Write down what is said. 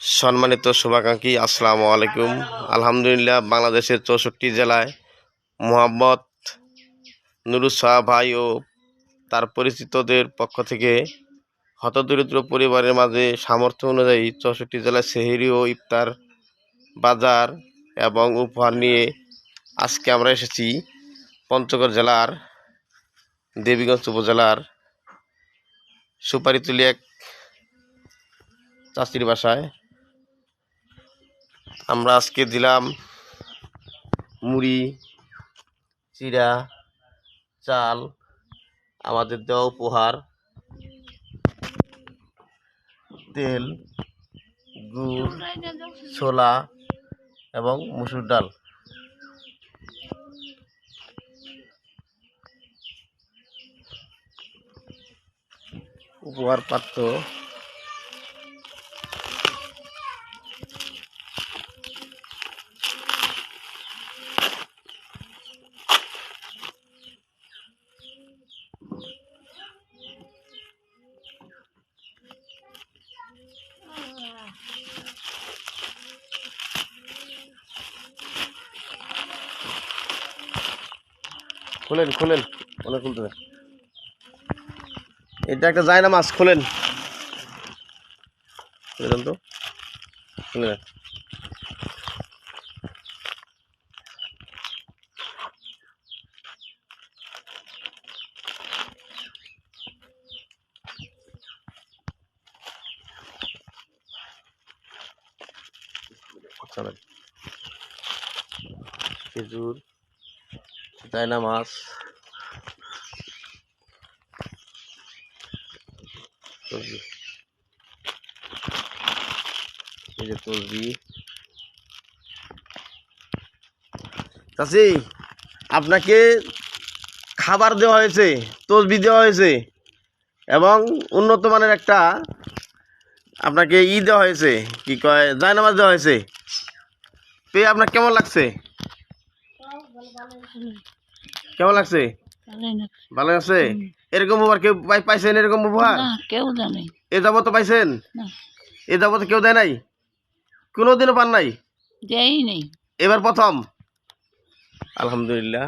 সম্মানিত শুভাকাঙ্ক্ষী, আসসালামু আলাইকুম। আলহামদুলিল্লাহ, বাংলাদেশের চৌষট্টি জেলায় মোহাম্মদ নুরুস শাহ ভাই ও তার পরিচিতদের পক্ষ থেকে হতদরিদ্র পরিবারের মাঝে সামর্থ্য অনুযায়ী চৌষট্টি জেলায় সেহেরি ও ইফতার বাজার এবং উপহার নিয়ে আজকে আমরা এসেছি পঞ্চগড় জেলার, দেবীগঞ্জ উপজেলার সুপারিতুলি এক চাষির বাসায়। আমরা আজকে দিলাম মুড়ি, চিড়া, চাল, আমাদের দেওয়া উপহার, তেল, গুড়, ছোলা এবং মুসুর ডাল। উপহার পাত্র খোলেন খোলেন। অনেক খুলতে হবে। এটা একটা যায় না মাছ, খোলেন। খুলে দেন তো। খুলে দেন। খেজুর। চায়না মাছ? চাষি আপনাকে খাবার দেওয়া হয়েছে, তসবি দেওয়া হয়েছে, এবং উন্নত মানের একটা আপনাকে ই দেওয়া হয়েছে, কি কয়, জায়নামাজ দেওয়া হয়েছে। পেয়ে আপনার কেমন লাগছে? কেমন লাগছে? ভালো আছে এরকম উপহার কেউ পাই- পাইছেন এরকম উপহার এ কেউ জানে এ যাবত পাইছেন? এ এ তো কেউ দেয় নাই? কোনোদিনও পান নেই। এবার প্রথম। আলহামদুলিল্লাহ।